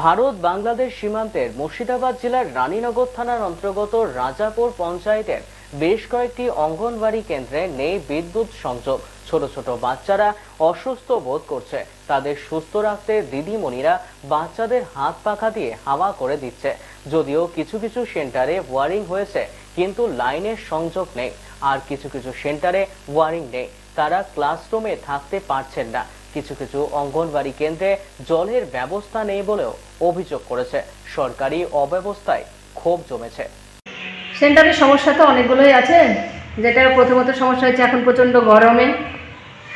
Bharat Bangladesh সীমান্তের মুর্শিদাবাদ জেলার রানীনগর থানার অন্তর্গত রাজাপুর পঞ্চায়েতের বেশ কয়েকটি অঙ্গনবাড়ি কেন্দ্রে নেই বিদ্যুৎ সংযোগ। ছোট ছোট বাচ্চারা অসুস্থ বোধ করছে। তাদের সুস্থ রাখতে দিদিমণিরা বাচ্চাদের হাত পাখা দিয়ে হাওয়া করে দিচ্ছে। যদিও কিছু কিছু সেন্টারে ওয়ারিং হয়েছে, কিন্তু লাইনের সংযোগ নেই। আর কিছু কিছু সেন্টারে ওয়ারিং নেই। তারা ক্লাসরুমে থাকতে পারছেন না। কিছু কিছু অঙ্গনবাড়ি কেন্দ্রে জলের ব্যবস্থা নেই বলেও অভিযোগ করেছে। সরকারি অব্যবস্থায় ক্ষোভ জমেছে। সেন্টারের সমস্যা তো অনেকগুলোই আছে। যেটা প্রথমত সমস্যা হচ্ছে এখন প্রচণ্ড গরমে।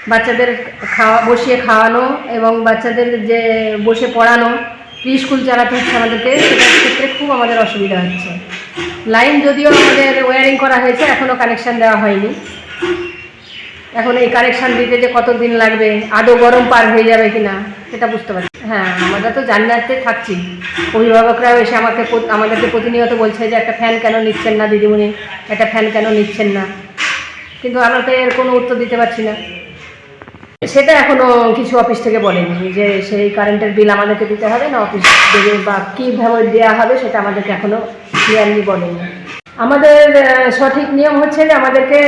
বাচ্চাদের খাওয়া, বসিয়ে খাওয়ানো এবং বাচ্চাদের যে বসে পড়ানো প্রি স্কুল চালাতে হচ্ছে আমাদেরকে, সেটার ক্ষেত্রে খুব আমাদের অসুবিধা হচ্ছে। লাইন যদিও আমাদের ওয়ারিং করা হয়েছে এখনও কানেকশান দেওয়া হয়নি। এখন এই কানেকশান দিতে যে কত দিন লাগবে? আদৌ গরম পার হয়ে যাবে কি না সেটা বুঝতে পারছি। হ্যাঁ আমরা তো জান্নাতে থাকছি। অভিভাবকরাও এসে আমাকে আমাদেরকে প্রতিনিয়ত বলছে যে একটা ফ্যান কেন নিচ্ছেন না দিদিমণি? একটা ফ্যান কেন নিচ্ছেন না? কিন্তু আমরা তো এর কোনো উত্তর দিতে পারছি না। সেটা এখনও কিছু অফিস থেকে বলেনি যে সেই কারেন্টের বিল আমাদেরকে দিতে হবে না অফিস দেবে বা কীভাবে দেওয়া হবে সেটা আমাদেরকে এখনও ক্লিয়ারলি বলেনি। আমাদের সঠিক নিয়ম হচ্ছে যে আমাদেরকে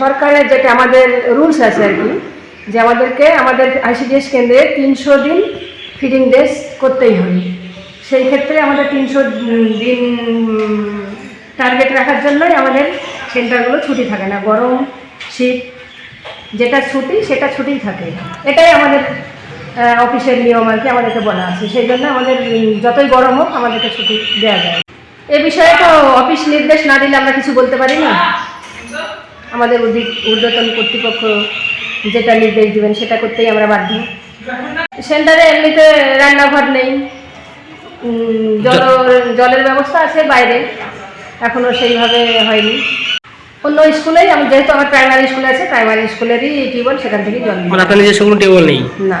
সরকারের যেটা আমাদের রুলস আছে আর কি, যে আমাদেরকে, আমাদের আইসিডিএস কেন্দ্রে তিনশো দিন ফিডিং ডেস করতেই হবে। সেই ক্ষেত্রে আমাদের তিনশো দিন টার্গেট রাখার জন্যই আমাদের সেন্টারগুলো ছুটি থাকে না। গরম, শীত, যেটা ছুটি, সেটা ছুটিই থাকে। এটাই আমাদের অফিসের নিয়ম আর কি আমাদেরকে বলা আছে। সেই জন্য আমাদের যতই গরম হোক আমাদেরকে ছুটি দেওয়া যায়। এ বিষয়ে তো অফিস নির্দেশ না দিলে আমরা কিছু বলতে পারি না। আমাদের ঊর্ধ্বতন কর্তৃপক্ষ যেটা নির্দেশ দিবেন সেটা করতেই আমরা বাধ্য। সেন্টারে এমনিতে রান্নাঘর নেই। জল জলের ব্যবস্থা আছে বাইরে। এখনও সেইভাবে হয়নি। অন্য স্কুলেই আমি যেহেতু আমার প্রাইমারি স্কুল আছে প্রাইমারি স্কুলেরই টিউবওয়েল সেখান থেকেই জল আপনার নিজস্ব কোনো টেবল নেই? না।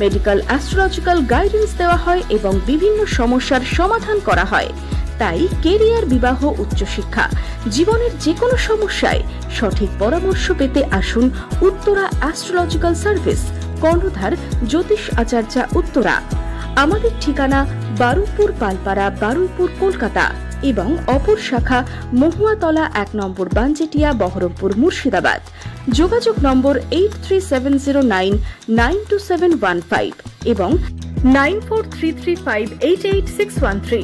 মেডিকেল অ্যাস্ট্রোলজিক্যাল গাইডেন্স দেওয়া হয় এবং বিভিন্ন সমস্যার সমাধান করা হয়। তাই কেরিয়ার বিবাহ উচ্চশিক্ষা, জীবনের যে কোনো সমস্যায় সঠিক পরামর্শ পেতে আসুন উত্তরা অ্যাস্ট্রোলজিক্যাল সার্ভিস, কর্ণধার জ্যোতিষ আচার্যা উত্তরা। আমাদের ঠিকানা বারুইপুর পালপাড়া, বারুইপুর, কলকাতা এবং অপর শাখা মহুয়াতলা এক নম্বর বানজেটিয়া বহরমপুর, মুর্শিদাবাদ। যোগাযোগ number eight three seven zero nine nine two seven one five এবং nine four three three five eight eight six one three